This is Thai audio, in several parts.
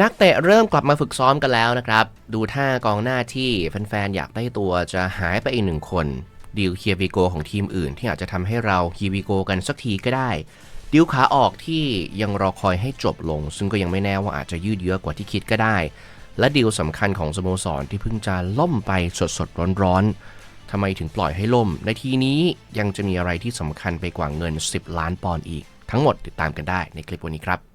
นักเตะเริ่มกลับมาฝึกซ้อมกันแล้วนะครับ ดูท่ากองหน้าที่แฟนๆ อยากได้ตัวจะหายไปอีกหนึ่งคนดิวเคียวิโกของทีมอื่น ที่อาจจะทำให้เราคีวิโกกันสักทีก็ได้ ดิวขาออกที่ยังรอคอยให้จบลง ซึ่งก็ยังไม่แน่ว่าอาจจะยืดเยื้อกว่าที่คิดก็ได้ และดีลสำคัญของสโมสรที่เพิ่งจะล่มไปสดๆร้อนๆทำไมถึงปล่อยให้ล่ม ในทีนี้ยังจะมีอะไรที่สำคัญไปกว่าเงิน 10 ล้านปอนด์อีก ทั้งหมดติดตามกันได้ในคลิปวันนี้ครับ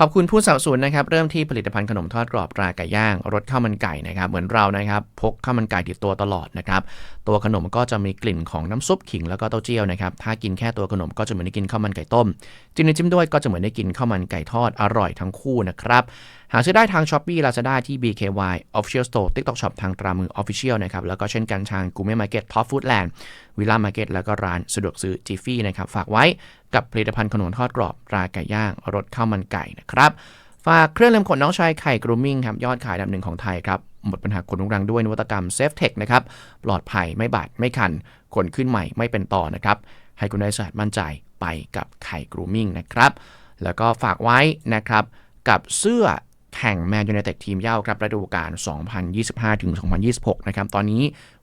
ขอบคุณผู้สนับสนุนนะครับ เริ่มที่ผลิตภัณฑ์ขนมทอดกรอบราไก่ย่างรสข้าวมันไก่นะครับ เหมือนเรานะครับ พกข้าวมันไก่ติดตัวตลอดนะครับ ตัวขนมก็จะมีกลิ่นของน้ำซุปขิงแล้วก็เต้าเจี้ยวนะครับ ถ้ากินแค่ตัวขนมก็จะเหมือนกินข้าวมันไก่ต้ม จิ้มน้ำจิ้มด้วยก็จะเหมือนได้กินข้าวมันไก่ทอดอร่อยทั้งคู่นะครับ หาซื้อได้ทาง s h อ p e e Lazada ที่ BKY Official Store TikTok Shop ทางตรามือ Official นะครับ แล้วก็เช่นกันทาง g o u r m e t Market Top Foodland วิลล่ามาร์เก็ตแล้วก็ร้านสะดวกซื้อจีฟี่นะครับ ฝากไว้กับผลิตภัณฑ์ขนมทอดกรอบราไก่ย่างรสข้าวมันไก่นะครับฝากเครื่องเล็มขนน้องชายไข่กรูมมิ่งครับยอดขายดับหนึ่งของไทยครับหมดปัญหาขนรุงรังด้วยนวัตกรรมเซฟเทคนะครับปลอดภัยไม่บาดไม่คันขนขึ้นใหม่ไม่เป็นต่อนะครับให้คุณได้สะอาดมั่นใจ ไปกับไข่กรูมิ่งนะครับ แล้วก็ฝากไว้นะครับกับเสื้อ แข่งแมนยูไนเต็ดทีมเย่าครับฤดูกาล 2025-2026 นะครับ ตอนนี้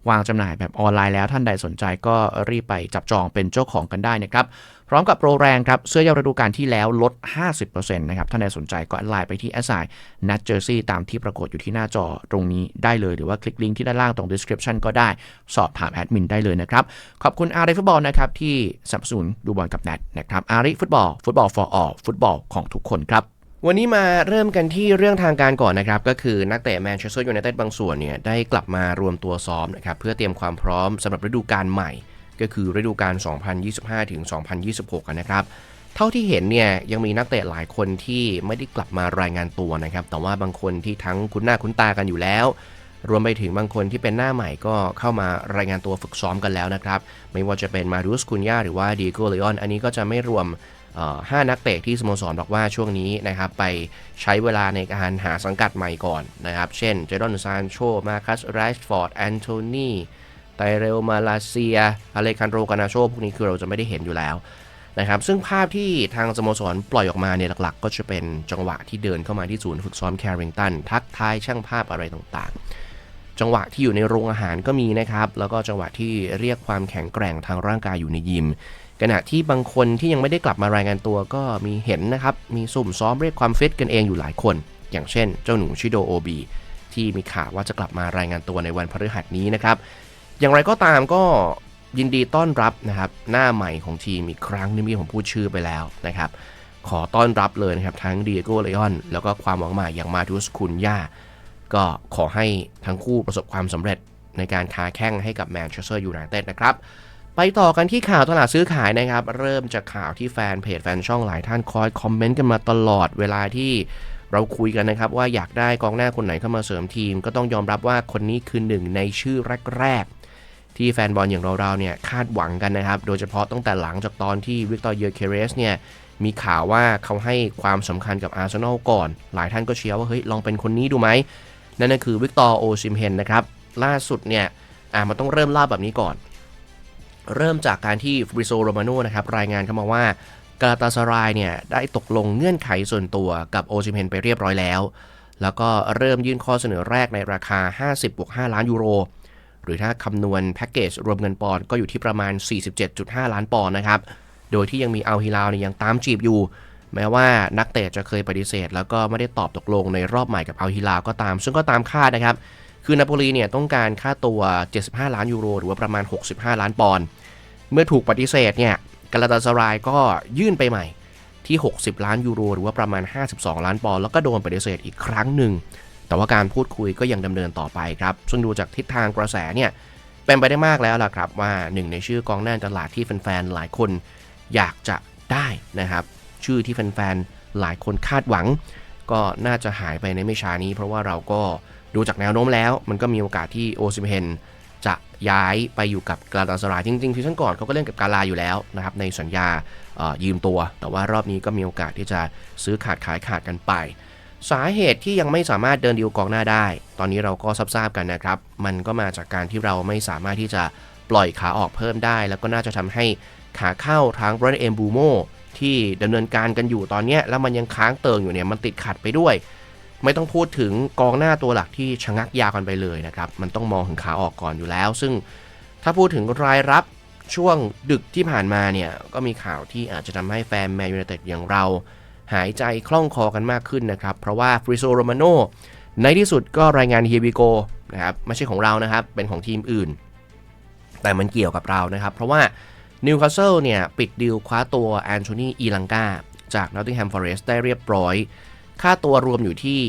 วางจำหน่ายแบบออนไลน์แล้วท่านใดสนใจก็รีบไปจับจองเป็นเจ้าของกันได้นะครับ พร้อมกับโปรแรงครับ เสื้อเยาวฤดูกาลที่แล้วลด 50%นะครับ ท่านใดสนใจก็ไลน์ไปที่แอสไซนัทเจอร์ซี่ตามที่ปรากฏอยู่ที่หน้าจอตรงนี้ได้เลย หรือว่าคลิกลิงก์ที่ด้านล่างตรง description ก็ได้ สอบถามแอดมินได้เลยนะครับ ขอบคุณอารีฟุตบอลนะครับที่สนับสนุนดูบอลกับแนทนะครับอารีฟุตบอลฟุตบอล for all ฟุตบอลของทุกคนครับ วันนี้มาเริ่มกันที่เรื่องทางการก่อนนะครับ ก็คือนักเตะแมนเชสเตอร์ยูไนเต็ดบางส่วนเนี่ยได้กลับมารวมตัวซ้อมนะครับเพื่อเตรียมความพร้อมสำหรับฤดูกาลใหม่ ก็คือฤดูกาล 2025ถึง2026นนะครับ เท่าที่เห็นเนี่ยยังมีนักเตะหลายคนที่ไม่ได้กลับมารายงานตัวนะครับ แต่ว่าบางคนที่ทั้งคุ้นหน้าคุ้นตากันอยู่แล้ว รวมไปถึงบางคนที่เป็นหน้าใหม่ก็เข้ามารายงานตัวฝึกซ้อมกันแล้วนะครับ ไม่ว่าจะเป็นมารุสคุนยาหรือว่าดีโกเลออนอันนี้ก็จะไม่รวม เอ่อห้านักเตะที่สโมสรบอกว่าช่วงนี้นะครับไปใช้เวลาในการหาสังกัดใหม่ก่อนนะครับ เช่นเจดอนซานโช มาคัสไรชฟอร์ด แอนโทนีไตเรลมาลาเซียอเลคันโดกานาโช พวกนี้คือเราจะไม่ได้เห็นอยู่แล้วนะครับ ซึ่งภาพที่ทางสโมสรปล่อยออกมาเนี่ยหลักๆ ก็จะเป็นจังหวะที่เดินเข้ามาที่ศูนย์ฝึกซ้อมแคริงตัน ทักทายช่างภาพอะไรต่างๆ จังหวะที่อยู่ในโรงอาหารก็มีนะครับ แล้วก็จังหวะที่เรียกความแข็งแกร่งทางร่างกายอยู่ในยิม ขณะที่บางคนที่ยังไม่ได้กลับมารายงานตัวก็มีเห็นนะครับ มีสุ่มซ้อมเรียกความฟิตกันเองอยู่หลายคน อย่างเช่น เจ้าหนูชิโดโอบีที่มีข่าวว่าจะกลับมารายงานตัวในวันพฤหัสนี้นะครับ อย่างไรก็ตามก็ยินดีต้อนรับนะครับ หน้าใหม่ของทีมอีกครั้งนี่มีผมพูดชื่อไปแล้วนะครับ ขอต้อนรับเลยนะครับ ทั้งเดียโกเลออน แล้วก็ความหวังใหม่อย่างมาทุสคุนย่าก็ขอให้ทั้งคู่ประสบความสำเร็จในการค้าแข่งให้กับแมนเชสเตอร์ยูไนเต็ดนะครับ ไปต่อกันที่ข่าวตลาดซื้อขายนะครับ เริ่มจากข่าวที่แฟนเพจแฟนช่องหลายท่านคอยคอมเมนต์กันมาตลอดเวลาที่เราคุยกันนะครับ ว่าอยากได้กองหน้าคนไหนเข้ามาเสริมทีม ก็ต้องยอมรับว่าคนนี้คือหนึ่งในชื่อแรกๆ ที่แฟนบอลอย่างเราๆเนี่ยคาดหวังกันนะครับ โดยเฉพาะตั้งแต่หลังจากตอนที่วิกตอร์เยอร์เคเรสเนี่ยมีข่าวว่าเขาให้ความสำคัญกับอาร์เซนอลก่อน หลายท่านก็เชียร์ว่าเฮ้ยลองเป็นคนนี้ดูไหมนั่นก็คือวิกตอร์โอซิมเฮนนะครับล่าสุดเนี่ยอะมันต้องเริ่มล่าแบบนี้ก่อน เริ่มจากการที่ฟริโซโรมาโนนะครับรายงานเข้ามาว่ากาลาตาสรายเนี่ยได้ตกลงเงื่อนไขส่วนตัวกับโอซิเมนไปเรียบร้อยแล้ว แล้วก็เริ่มยื่นข้อเสนอแรกในราคา 50บวก5ล้านยูโร หรือถ้าคำนวณแพ็กเกจรวมเงินปอนด์ก็อยู่ที่ประมาณ 47.5 ล้านปอนด์นะครับ โดยที่ยังมีอัลฮิลาลเนี่ยยังตามจีบอยู่ แม้ว่านักเตะจะเคยปฏิเสธ แล้วก็ไม่ได้ตอบตกลงในรอบใหม่กับอัลฮิลาก็ตาม ซึ่งก็ตามคาดนะครับ คือนาโปลีเนี่ยต้องการค่าตัว 75 ล้านยูโร หรือว่าประมาณ 65 ล้านปอนด์ เมื่อถูกปฏิเสธเนี่ยกาลาตาสรายก็ยื่นไปใหม่ที่ 60 ล้านยูโร หรือว่าประมาณ 52 ล้านปอนด์แล้วก็โดนปฏิเสธอีกครั้งหนึ่ง แต่ว่าการพูดคุยก็ยังดำเนินต่อไปครับ ซึ่งดูจากทิศทางกระแสเนี่ยเป็นไปได้มากแล้วล่ะครับ ว่าหนึ่งในชื่อกองหน้าตลาดที่แฟนๆหลายคนอยากจะได้นะครับ ชื่อที่แฟนๆหลายคนคาดหวัง ก็น่าจะหายไปในไม่ช้านี้ เพราะว่าเราก็ดูจากแนวโน้มแล้ว มันก็มีโอกาสที่โอซิมเฮน จะย้ายไปอยู่กับกาลาตาสรายจริงๆซีซั่นก่อนเขาก็เล่นกับกาลาอยู่แล้วนะครับในสัญญายืมตัว แต่ว่ารอบนี้ก็มีโอกาสที่จะซื้อขาดขายขาดกันไป สาเหตุที่ยังไม่สามารถเดินดีลกองหน้าได้ ตอนนี้เราก็ทราบๆกันนะครับ มันก็มาจากการที่เราไม่สามารถที่จะปล่อยขาออกเพิ่มได้ แล้วก็น่าจะทำให้ขาเข้าทางบรอนเอมบูโมที่ดำเนินการกันอยู่ตอนนี้แล้วมันยังค้างเติงอยู่เนี่ยมันติดขัดไปด้วย ไม่ต้องพูดถึงกองหน้าตัวหลักที่ชะงักยาวกันไปเลยนะครับ มันต้องมองถึงขาออกก่อนอยู่แล้ว ซึ่งถ้าพูดถึงรายรับช่วงดึกที่ผ่านมาเนี่ย ก็มีข่าวที่อาจจะทำให้แฟนแมนยูไนเต็ดอย่างเรา หายใจคล่องคอกันมากขึ้นนะครับ เพราะว่าฟริโซโรมาโนในที่สุดก็รายงานเฮียบิโกนะครับไม่ใช่ของเรานะครับ เป็นของทีมอื่น แต่มันเกี่ยวกับเรานะครับ เพราะว่านิวคาสเซิลเนี่ย ปิดดีลคว้าตัวแอนโทนีอีลังกาจากนอตติงแฮมฟอเรสต์ได้เรียบร้อย ค่าตัวรวมอยู่ที่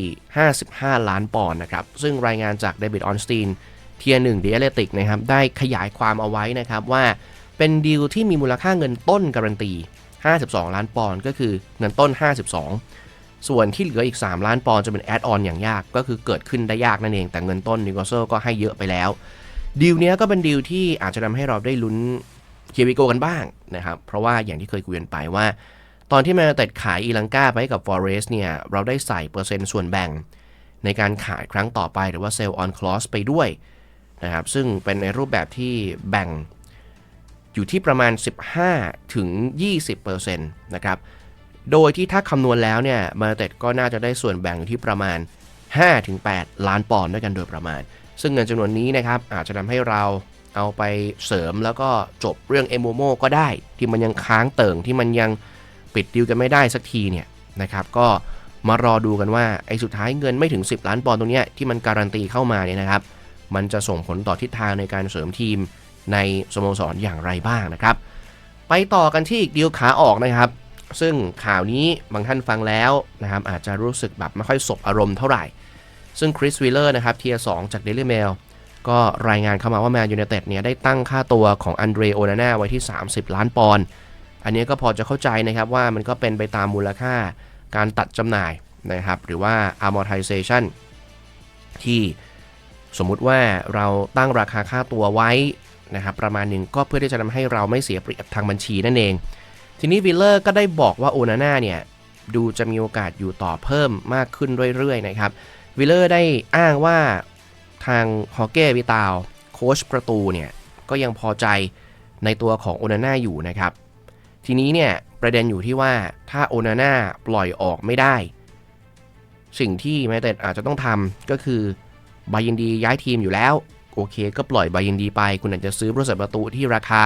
55 ล้านปอนด์นะครับ ซึ่งรายงานจากเดวิดออนสตีนเทียร์หนึ่งเดเลติกนะครับ ได้ขยายความเอาไว้นะครับว่าเป็นดีลที่มีมูลค่าเงินต้นการันตี 52 ล้านปอนด์ก็คือเงินต้น 52 ส่วนที่เหลืออีก 3 ล้านปอนด์จะเป็นแอดออนอย่างยาก ก็คือเกิดขึ้นได้ยากนั่นเอง แต่เงินต้นนิวคาสเซิลก็ให้เยอะไปแล้ว ดีลเนี้ยก็เป็นดีลที่อาจจะทำให้เราได้ลุ้นเคียวิโกกันบ้างนะครับ เพราะว่าอย่างที่เคยคุยกันไปว่า ตอนที่แมนเต็ดขายอีลังกาไปกับฟอเรสเนี่ย เราได้ใส่เปอร์เซ็นต์ส่วนแบ่ง ในการขายครั้งต่อไปหรือว่าเซลล์ออนคลอสไปด้วยนะครับ ซึ่งเป็นในรูปแบบที่แบ่งอยู่ที่ประมาณ 15 ถึง 20%นะครับ โดยที่ถ้าคำนวณแล้วเนี่ยมาเต็ดก็น่าจะได้ส่วนแบ่งอยู่ที่ประมาณ 5-8 ล้านปอนด์ด้วยกันโดยประมาณ ซึ่งเงินจำนวนนี้นะครับ อาจจะทำให้เราเอาไปเสริมแล้วก็จบเรื่องเอโมโมก็ได้ ที่มันยังค้างเติ่งที่มันยัง ปิดดิวกันไม่ได้สักทีเนี่ยนะครับก็มารอดูกันว่าไอ้สุดท้ายเงินไม่ถึง 10 ล้านปอนด์ตรงเนี้ยที่มันการันตีเข้ามาเนี่ยนะครับ มันจะส่งผลต่อทิศทางในการเสริมทีมในสโมสรอย่างไรบ้างนะครับ ไปต่อกันที่อีกดีลขาออกนะครับ ซึ่งข่าวนี้บางท่านฟังแล้วนะครับอาจจะรู้สึกแบบไม่ค่อยสบอารมณ์เท่าไหร่ ซึ่งคริสวิลเลอร์นะครับเทียสจาก Daily Mail ก็รายงานเข้ามาว่าแมนยูไนเต็ดเนี่ยได้ตั้งค่าตัวของอันเดรโอนาน่าไว้ที่ 30 ล้านปอนด์ อันนี้ก็พอจะเข้าใจนะครับว่ามันก็เป็นไปตามมูลค่าการตัดจำหน่ายนะครับ หรือว่า amortization ที่สมมุติว่าเราตั้งราคาค่าตัวไว้นะครับประมาณหนึ่งก็เพื่อที่จะทำให้เราไม่เสียเปรียบทางบัญชีนั่นเอง ทีนี้วิลเลอร์ก็ได้บอกว่าโอนาน่าเนี่ยดูจะมีโอกาสอยู่ต่อเพิ่มมากขึ้นเรื่อยๆนะครับวิลเลอร์ได้อ้างว่าทางฮอเก้วิตาลโค้ชประตูเนี่ยก็ยังพอใจในตัวของโอนาน่าอยู่นะครับ ทีนี้เนี่ยประเด็นอยู่ที่ว่าถ้าโอนาน่าปล่อยออกไม่ได้ สิ่งที่แมนเต็ดอาจจะต้องทำก็คือบายินดีย้ายทีมอยู่แล้ว โอเคก็ปล่อยบายินดีไป คุณอาจจะซื้อผู้รักษาประตูที่ราคา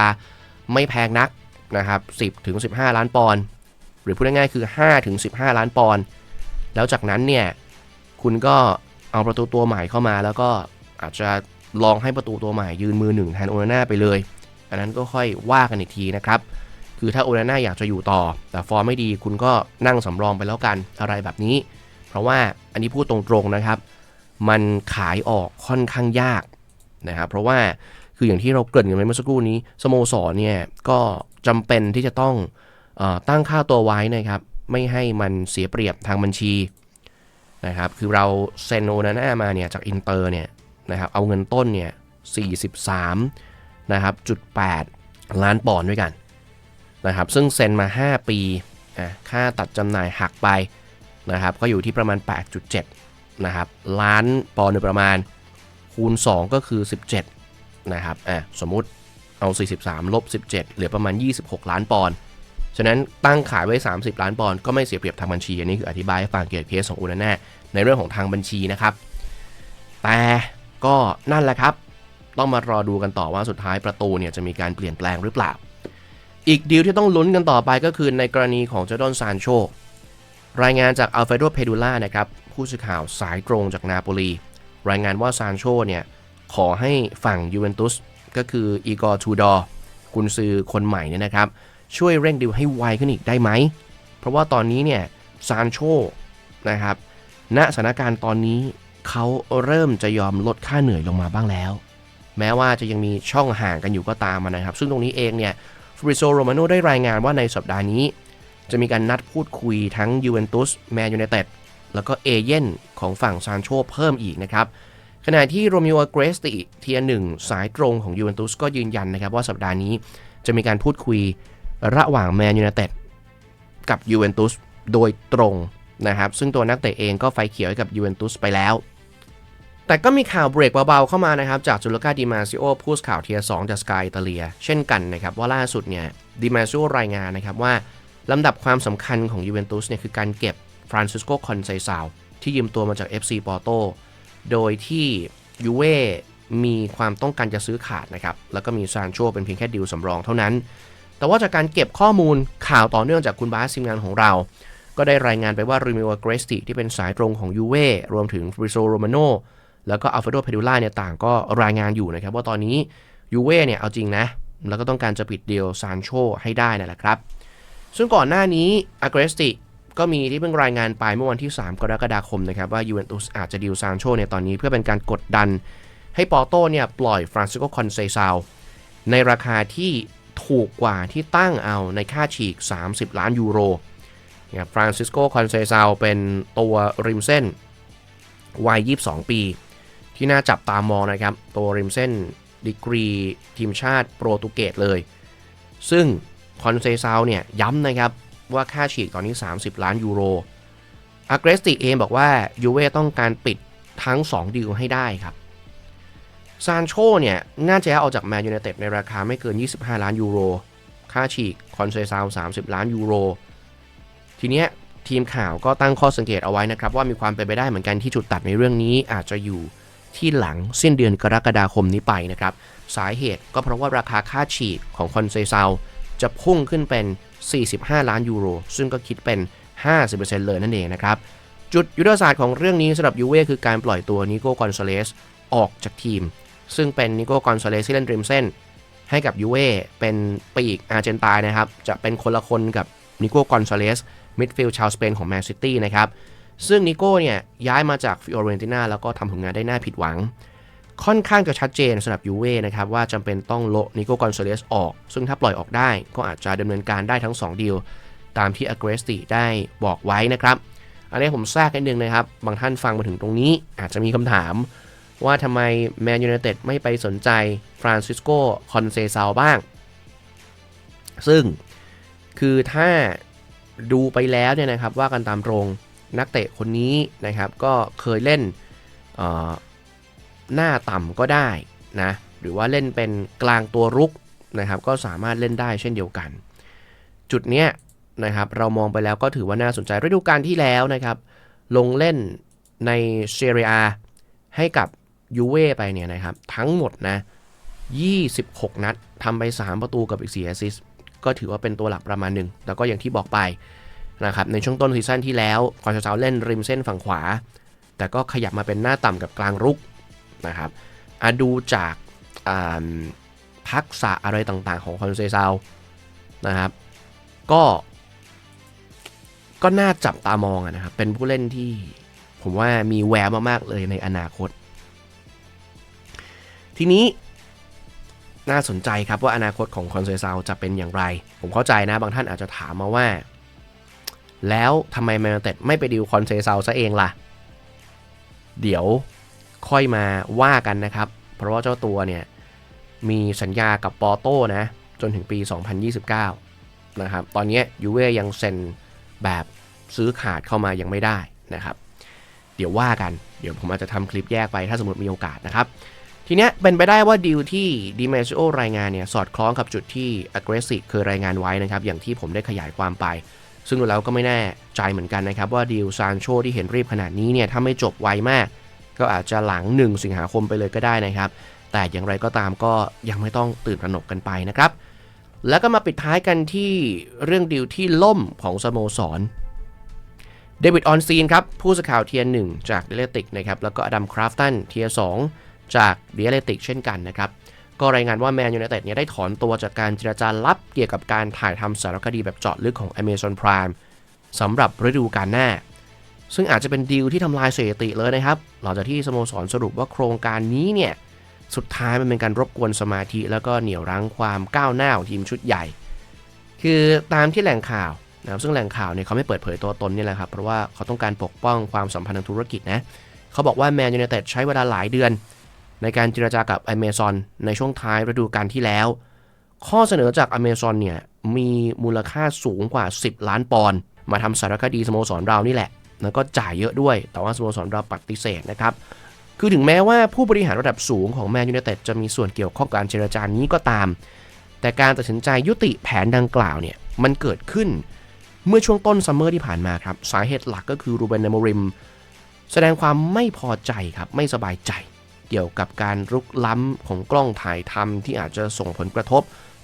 ไม่แพงนักนะครับ10ถึง15 ล้านปอนด์หรือพูดง่ายๆคือ5ถึง15 ล้านปอนด์แล้วจากนั้นเนี่ยคุณก็เอาประตูตัวใหม่เข้ามา แล้วก็อาจจะลองให้ประตูตัวใหม่ยืนมือหนึ่งแทนโอนาน่าไปเลย อันนั้นก็ค่อยว่ากันอีกทีนะครับ คือถ้าโอนาน่าอยากจะอยู่ต่อ แต่ฟอร์มไม่ดีคุณก็นั่งสำรองไปแล้วกันอะไรแบบนี้ เพราะว่าอันนี้พูดตรงๆนะครับ มันขายออกค่อนข้างยากนะครับเพราะว่าคืออย่างที่เราเกริ่นกันไปเมื่อสักครู่นี้สโมสรเนี่ยก็จำเป็นที่จะต้องออตั้งค่าตัวไว้นะครับ ไม่ให้มันเสียเปรียบทางบัญชีนะครับคือเราเซนโอนาน่ามาเนี่ยจากอินเตอร์เนี่ยนะครับเอาเงินต้นเนี่ย43นะครับจุด8ล้านปอนด์ด้วยกัน นะครับซึ่งเซ็นมา 5 ปีค่าตัดจำหน่ายหักไปนะครับก็อยู่ที่ประมาณ 8.7นะครับล้านปอนด์โดยประมาณคูณ 2 ก็คือ 17นะครับอะสมมุติเอา 43 ลบ 17 เหลือประมาณ 26 ล้านปอนด์ฉะนั้นตั้งขายไว้ 30 ล้านปอนด์ก็ไม่เสียเปรียบทางบัญชี อันนี้คืออธิบายให้ฟังเกี่ยวกับเคสของอูนาน่าในเรื่องของทางบัญชีนะครับ แต่ก็นั่นแหละครับ ต้องมารอดูกันต่อว่าสุดท้ายประตูเนี่ยจะมีการเปลี่ยนแปลงหรือเปล่า อีกดีลที่ต้องลุ้นกันต่อไปก็คือในกรณีของเจดอนซานโช รายงานจากอัลเฟโดเพดูล่านะครับผู้สื่อข่าวสายตรงจากนาโปลี รายงานว่าซานโชเนี่ยขอให้ฝั่งยูเวนตุสก็คืออีกอร์ทูดอร์กุนซือคนใหม่เนี่ยนะครับ ช่วยเร่งดีลให้ไวขึ้นอีกได้ไหม เพราะว่าตอนนี้เนี่ยซานโชนะครับณสถานการณ์ตอนนี้เขาเริ่มจะยอมลดค่าเหนื่อยลงมาบ้างแล้ว แม้ว่าจะยังมีช่องห่างกันอยู่ก็ตามนะครับ ซึ่งตรงนี้เองเนี่ย ฟริโซโรมาโนได้รายงานว่าในสัปดาห์นี้ จะมีการนัดพูดคุยทั้งยูเวนตุสแมนยูไนเต็ดแล้วก็เอเย่นของฝั่งซานโชเพิ่มอีกนะครับ ขณะที่โรมิโอเกรสติเทียหนึ่งสายตรงของยูเวนตุสก็ยืนยันนะครับว่าสัปดาห์นี้จะมีการพูดคุยระหว่างแมนยู i นเต็ดกับยูเวนตุสโดยตรงนะครับ ซึ่งตัวนักเตะเองก็ไฟเขียวให้กับยูเวนตุสไปแล้ว แต่ก็มีข่าวเบรกเบาๆเข้ามานะครับจากจูลกาดิมาซิโอผู้สข่าวเทียร์2จากสกายอิตาเลีย เช่นกันนะครับว่าล่าสุดเนี่ยดิมาซิโอรายงานนะครับว่าลำดับความสำคัญของยูเวนตุสเนี่ยคือการเก็บฟรานซิสโกคอนไซซาวที่ยืมตัวมาจาก FC ปอร์โตโดยที่ยูเว่มีความต้องการจะซื้อขาดนะครับ แล้วก็มีซานโชเป็นเพียงแค่ดีลสำรองเท่านั้น แต่ว่าจากการเก็บข้อมูลข่าวต่อเนื่องจากคุณบาสทีมงานของเรา ก็ได้รายงานไปว่าริมิโอเกรสติที่เป็นสายตรงของยูเว่รวมถึงฟริโซโรมาโน แล้วก็อัลฟาโดเพดูล่าเนี่ยต่างก็รายงานอยู่นะครับว่าตอนนี้ยูเว่เนี่ยเอาจริงนะ แล้วก็ต้องการจะปิดเดีลซานโชให้ได้นั่นแหละครับ ซึ่งก่อนหน้านี้อาเกรสติก็มีที่เพิ่งรายงานไปเมื่อวันที่ 3 กรกฎาคมนะครับว่ายูเวนตุสอาจจะดิวซานโชในตอนนี้เพื่อเป็นการกดดัน ให้ปอร์โตเนี่ยปล่อยฟรานซิโกคอนเซซาวในราคาที่ถูกกว่าที่ตั้งเอาในค่าฉีก 30 ล้านยูโรเนี่ยฟรานซิสโกคอนเซซาวเป็นตัวริมเส้นวัย 22 ปี ที่น่าจับตามองนะครับ ตัวริมเส้นดีกรีทีมชาติโปรตุเกสเลย ซึ่งคอนเซซาวเนี่ยย้ำนะครับว่าค่าฉีกตอนนี้ 30 ล้านยูโรอ g เกรสติเองบอกว่ายูเว่ต้องการปิดทั้ง 2 ดีลให้ได้ครับซานโชเนี่ยน่าจะเอาจากแมนยู i นเต็ดในราคาไม่เกิน 25 ล้านยูโร ค่าฉีกคอนเซซาว 30 ล้านยูโร ทีเนี้ยทีมข่าวก็ตั้งข้อสังเกตเอาไว้นะครับ ว่ามีความเป็นไปได้เหมือนกันที่จุดตัดในเรื่องนี้อาจจะอยู่ ที่หลังสิ้นเดือนกรกฎาคมนี้ไปนะครับ สาเหตุก็เพราะว่าราคาค่าฉีกของคอนเซซาวจะพุ่งขึ้นเป็น 45 ล้านยูโร ซึ่งก็คิดเป็น 50%เลยนั่นเองนะครับ จุดยุทธศาสตร์ของเรื่องนี้สำหรับยูเว่คือการปล่อยตัวนิโก้กอนซาเลสออกจากทีม ซึ่งเป็นนิโก้กอนซาเลสที่เล่นริมเส้น ให้กับยูเว่เป็นปีกอาร์เจนตายนะครับ จะเป็นคนละคนกับนิโก้กอนซาเลสมิดฟิลด์ชาวสเปนของแมนซิตี้นะครับ ซึ่งนิโก้เนี่ยย้ายมาจากฟิโอเรนติน่าแล้วก็ทำผลงานได้น่าผิดหวัง ค่อนข้างจะชัดเจนสำหรับยูเว่นะครับว่าจำเป็นต้องโละนิโก้กอนซาเลสออก ซึ่งถ้าปล่อยออกได้ก็อาจจะดำเนินการได้ทั้ง 2 ดีล ตามที่อเกรสติได้บอกไว้นะครับ อันนี้ผมแทรกนิดนึงนะครับ บางท่านฟังมาถึงตรงนี้ อาจจะมีคำถามว่าทำไมแมนยูไนเต็ดไม่ไปสนใจฟรานซิสโกคอนเซซาวบ้าง ซึ่งคือถ้าดูไปแล้วเนี่ยนะครับว่ากันตามตรง นักเตะคนนี้นะครับก็เคยเล่นหน้าต่ำก็ได้นะหรือว่าเล่นเป็นกลางตัวรุกนะครับก็สามารถเล่นได้เช่นเดียวกัน จุดเนี้ยนะครับเรามองไปแล้วก็ถือว่าน่าสนใจฤดูกาลที่แล้วนะครับ ลงเล่นในเซเรียให้กับยูเว่ไปเนี่ยนะครับทั้งหมดนะ 26 นัดทำไป 3 ประตูกับอีก4แอสซิสก็ถือว่าเป็นตัวหลักประมาณหนึ่งแล้วก็อย่างที่บอกไป นะครับในช่วงต้นซีซั่นที่แล้วคอนเซาเล่นริมเส้นฝั่งขวา แต่ก็ขยับมาเป็นหน้าต่ำกับกลางรุกนะครับอะดูจากอ่าทักษะอะไรต่างๆ ของคอนเซซาวนะครับ ก็ก็น่าจับตามองนะครับ เป็นผู้เล่นที่ผมว่ามีแววมากๆเลยในอนาคต ทีนี้น่าสนใจครับว่าอนาคตของคอนเซซาวจะเป็นอย่างไร ผมเข้าใจนะบางท่านอาจจะถามมาว่า แล้วทำไมแมนยูเต็ดไม่ไปดิวคอนเซซาซะเองล่ะ เดี๋ยวค่อยมาว่ากันนะครับ เพราะว่าเจ้าตัวเนี่ย มีสัญญากับปอโต้นะ จนถึงปี 2029 นะครับ ตอนนี้ยูเว่ยังเซ็นแบบซื้อขาดเข้ามายังไม่ได้นะครับ เดี๋ยวว่ากัน เดี๋ยวผมอาจจะทำคลิปแยกไปถ้าสมมติมีโอกาสนะครับ ทีเนี้ยเป็นไปได้ว่าดีลที่ดิเมซิโอรายงานเนี่ย สอดคล้องกับจุดที่ aggressive เคยรายงานไว้นะครับ อย่างที่ผมได้ขยายความไป ซึ่งดูแล้วก็ไม่แน่ใจเหมือนกันนะครับว่าดีลซานโชที่เห็นรีบขนาดนี้เนี่ยถ้าไม่จบไวมาก ก็อาจจะหลัง 1 สิงหาคมไปเลยก็ได้นะครับ แต่อย่างไรก็ตามก็ยังไม่ต้องตื่นตระหนกกันไปนะครับ แล้วก็มาปิดท้ายกันที่เรื่องดีลที่ล่มของสโมสรเดวิดออนซีนครับผู้สื่อข่าวเทียร์หจากเดลติกนะครับแล้วก็อดัมคราฟตันเทียร์สจากเดลติกเช่นกันนะครับ ก็รายงานว่าแมนยูไนเต็ดเนี่ยได้ถอนตัวจากการเจรจาลับเกี่ยวกับการถ่ายทำสารคดีแบบเจาะลึกของ Amazon Prime สำหรับฤดูกาลหน้า ซึ่งอาจจะเป็นดีลที่ทำลายสถิติเลยนะครับ หลังจากที่สโมสรสรุปว่าโครงการนี้เนี่ย สุดท้ายมันเป็นการรบกวนสมาธิ แล้วก็เหนี่ยวรั้งความก้าวหน้าของทีมชุดใหญ่ คือตามที่แหล่งข่าวนะซึ่งแหล่งข่าวเนี่ยเขาไม่เปิดเผยตัวตนนี่แหละครับเพราะว่าเขาต้องการปกป้องความสัมพันธ์ทางธุรกิจนะเขาบอกว่าแมนยู i นเต็ดใช้เวลาหลายเดือน ในการเจรจากับ Amazon ในช่วงท้ายฤดูกาลที่แล้ว ข้อเสนอจาก Amazon เนี่ยมีมูลค่าสูงกว่า 10 ล้านปอนด์มาทำสารคดีสโมสรเรานี่แหละ แล้วก็จ่ายเยอะด้วย แต่ว่าสโมสรเราปฏิเสธนะครับ คือถึงแม้ว่าผู้บริหารระดับสูงของแมนยู i นเต็ดจะมีส่วนเกี่ยวข้องกับการเจรจานี้ก็ตาม แต่การตัดสินใจยุติแผนดังกล่าวเนี่ยมันเกิดขึ้นเมื่อช่วงต้นซัมเมอร์ที่ผ่านมาครับ สาเหตุหลักก็คือรูเบนเนมริม แสดงความไม่พอใจครับ ไม่สบายใจ เกี่ยวกับการรุกล้ำของกล้องถ่ายทำที่อาจจะส่งผลกระทบ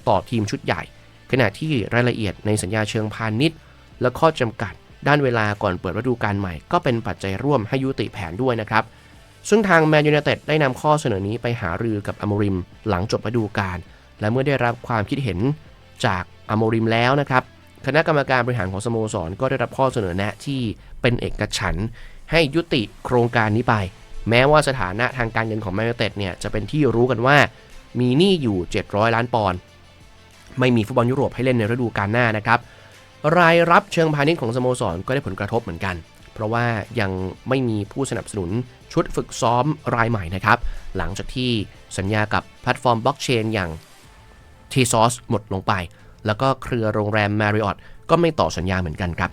ต่อทีมชุดใหญ่ ขณะที่รายละเอียดในสัญญาเชิงพาณิชย์ และข้อจำกัดด้านเวลาก่อนเปิดฤดูกาลใหม่ ก็เป็นปัจจัยร่วมให้ยุติแผนด้วยนะครับ ซึ่งทางแมนยู i นเต็ดได้นำข้อเสนอนี้ไปหารือกับอโมริมหลังจบฤดูกาลและเมื่อได้รับความคิดเห็นจากอโมริมแล้วนะครับคณะกรรมการบริหารของสโมสรก็ได้รับข้อเสนอแนะที่เป็นเอกฉันท์ให้ยุติโครงการนี้ไป แม้ว่าสถานะทางการเงินของแมนยูเต็ดเนี่ยจะเป็นที่รู้กันว่ามีหนี้อยู่ 700 ล้านปอนด์ไม่มีฟุตบอลยุโรปให้เล่นในฤดูกาลหน้านะครับ รายรับเชิงพาณิชย์ของสโมสรก็ได้ผลกระทบเหมือนกัน เพราะว่ายังไม่มีผู้สนับสนุนชุดฝึกซ้อมรายใหม่นะครับ หลังจากที่สัญญากับแพลตฟอร์มบล็อกเชนอย่าง t s o s หมดลงไป แล้วก็เครือโรงแรม Marriott ก็ไม่ต่อสัญญาเหมือนกันครับ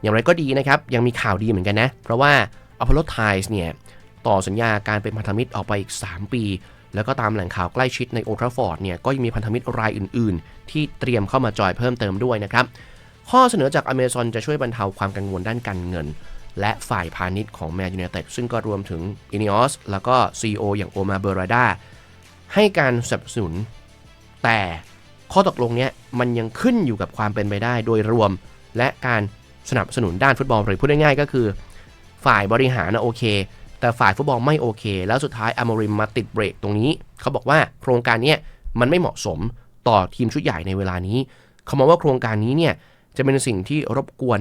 อย่างไรก็ดีนะครับ ยังมีข่าวดีเหมือนกันนะ เพราะว่า Apollo Times เนี่ย ต่อสัญญาการเป็นพันธมิตรออกไปอีก 3 ปี แล้วก็ตามแหล่งข่าวใกล้ชิดในโอทราฟอร์ดเนี่ยก็ยังมีพันธมิตรรายอื่น ๆ ที่เตรียมเข้ามาจอยเพิ่มเติมด้วยนะครับ ข้อเสนอจาก Amazon จะช่วยบรรเทาความกังวลด้านการเงิน และฝ่ายพาณิชย์ของ Man United ซึ่งก็รวมถึง Ineos แล้วก็ CEO อย่างโอมาเบอร์ราดาให้การสนับสนุน แต่ข้อตกลงเนี้ยมันยังขึ้นอยู่กับความเป็นไปได้โดยรวม และการสนับสนุนด้านฟุตบอลหรือพูดง่ายๆก็คือ ฝ่ายบริหารนะโอเค แต่ฝ่ายฟุตบอลไม่โอเค แล้วสุดท้ายอ m มริมมาติดเบรกตรงนี้ เขาบอกว่าโครงการนี้มันไม่เหมาะสมต่อทีมชุดใหญ่ในเวลานี้ เขามองว่าโครงการนี้เนี่ยจะเป็นสิ่งที่รบกวน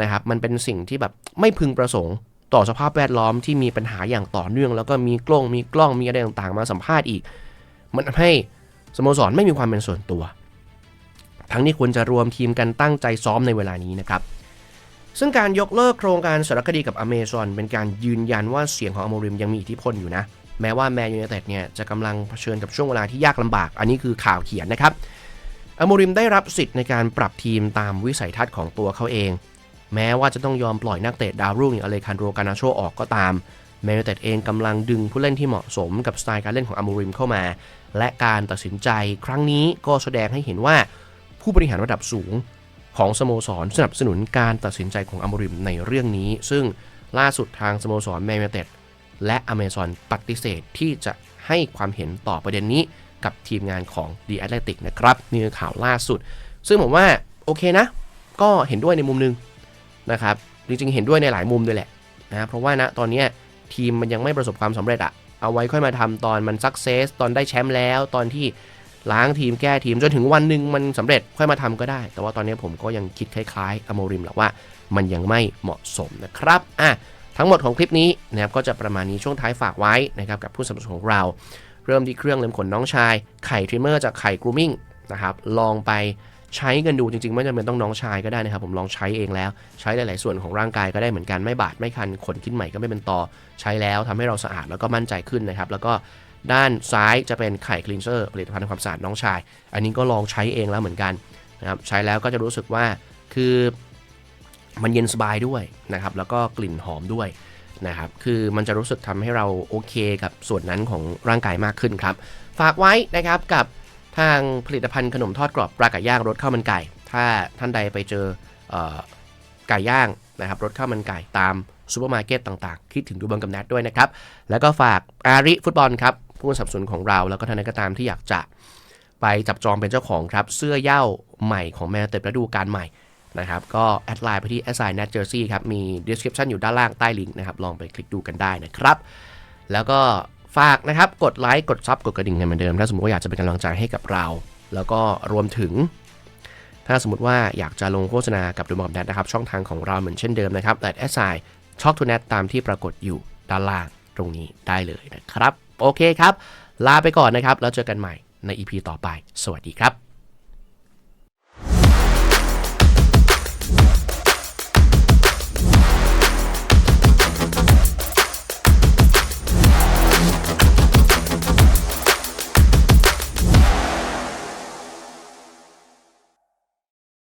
นะครับ มันเป็นสิ่งที่แบบไม่พึงประสงค์ ต่อสภาพแวดล้อมที่มีปัญหาอย่างต่อเนื่อง แล้วก็มีกล้องมีกล้องมีอะไรต่างๆ มาสัมภาษณ์อีก มันทำให้สโมสรไม่มีความเป็นส่วนตัว ทั้งนี้ควรจะรวมทีมกันตั้งใจซ้อมในเวลานี้นะครับ ซึ่งการยกเลิกโครงการสารคดีกับอเมซอนเป็นการยืนยันว่าเสียงของอโมริมยังมีอิทธิพลอยู่นะ แม้ว่าแมนยู i นเต็ดเนี่ยจะกำลังเผชิญกับช่วงเวลาที่ยากลำบาก อันนี้คือข่าวเขียนนะครับอโมริมได้รับสิทธิ์ในการปรับทีมตามวิสัยทัศน์ของตัวเขาเอง แม้ว่าจะต้องยอมปล่อยนักเตะดาวรุ่งอย่างอเลคันโดกานาโชออกก็ตามแมนยู i นเต็ดเองกำลังดึงผู้เล่นที่เหมาะสมกับสไตล์การเล่นของอโมริมเข้ามา และการตัดสินใจครั้งนี้ก็แสดงให้เห็นว่าผู้บริหารระดับสูง ของสโมสรสนับสนุนการตัดสินใจของอมริมในเรื่องนี้ ซึ่งล่าสุดทางสโมสรแมนยูเต็ดและอเมซอนปฏิเสธที่จะให้ความเห็นต่อประเด็นนี้กับทีมงานของ The Athletic นะครับนี่คือข่าวล่าสุด ซึ่งผมว่าโอเคนะ ก็เห็นด้วยในมุมหนึงนะครับจริงๆ เห็นด้วยในหลายมุมด้วยแหละนะเพราะว่านะตอนนี้ทีมมันยังไม่ประสบความสำเร็จอะเอาไว้ค่อยมาทำตอนมันสักเซสตอนได้แชมป์แล้ว ตอนที่ ล้างทีมแก้ทีมจนถึงวันหนึ่งมันสำเร็จค่อยมาทำก็ได้ แต่ว่าตอนนี้ผมก็ยังคิดคล้ายๆอโมริมแหละว่ามันยังไม่เหมาะสมนะครับอะทั้งหมดของคลิปนี้นะครับก็จะประมาณนี้ช่วงท้ายฝากไว้นะครับกับผู้สนับสนุนของเรา เริ่มที่เครื่องเล็มขนน้องชาย ไข่ทริมเมอร์จากไข่กรูมิ่งนะครับลองไปใช้กันดูจริงๆ ไม่จำเป็นต้องน้องชายก็ได้นะครับ ผมลองใช้เองแล้ว ใช้หลาย ๆ ส่วนของร่างกายก็ได้เหมือนกันไม่บาดไม่คันขนขึ้นใหม่ก็ไม่เป็นตอใช้แล้วทำให้เราสะอาดแล้วก็มั่นใจขึ้นนะครับ แล้วก็ ด้านซ้ายจะเป็นไข่คลีนเซอร์ผลิตภัณฑ์ทำความสะอาดน้องชาย อันนี้ก็ลองใช้เองแล้วเหมือนกันนะครับใช้แล้วก็จะรู้สึกว่าคือมันเย็นสบายด้วยนะครับแล้วก็กลิ่นหอมด้วยนะครับคือมันจะรู้สึกทำให้เราโอเคกับส่วนนั้นของร่างกายมากขึ้นครับ ฝากไว้นะครับกับทางผลิตภัณฑ์ขนมทอดกรอบปลาไก่ย่างรสข้าวมันไก่ ถ้าท่านใดไปเจออไก่ย่างนะครับรสข้าวมันไก่ตามซูเปอร์มาร์เก็ตต่างๆ คิดถึงดูบังกับแนทด้วยนะครับ แล้วก็ฝากอาริฟุตบอลครับ ผู้สนับสนุนของเราแล้วก็ท่านก็ตามที่อยากจะไปจับจองเป็นเจ้าของครับ เสื้อเย่าใหม่ของแมนเต็ดฤดูกาลใหม่นะครับ ก็แอดไลน์ไปที่ s i n e t jersey ครับ มี description อยู่ด้านล่างใต้ลิงก์นะครับ ลองไปคลิกดูกันได้นะครับ แล้วก็ฝากนะครับ กดไลค์ กดซับกดกระดิ่งกันเหมือนเดิม ถ้าสมมติว่าอยากจะเป็นกำลังใจให้กับเรา แล้วก็รวมถึง ถ้าสมมติว่าอยากจะลงโฆษณากับดูมกับแนนะครับ ช่องทางของเราเหมือนเช่นเดิมนะครับแต่ s i Talk to Net ตามที่ปรากฏอยู่ด้านล่างตรงนี้ได้เลยนะครับ โอเคครับ ลาไปก่อนนะครับ แล้วเจอกันใหม่ใน EP ต่อไป สวัสดีครับ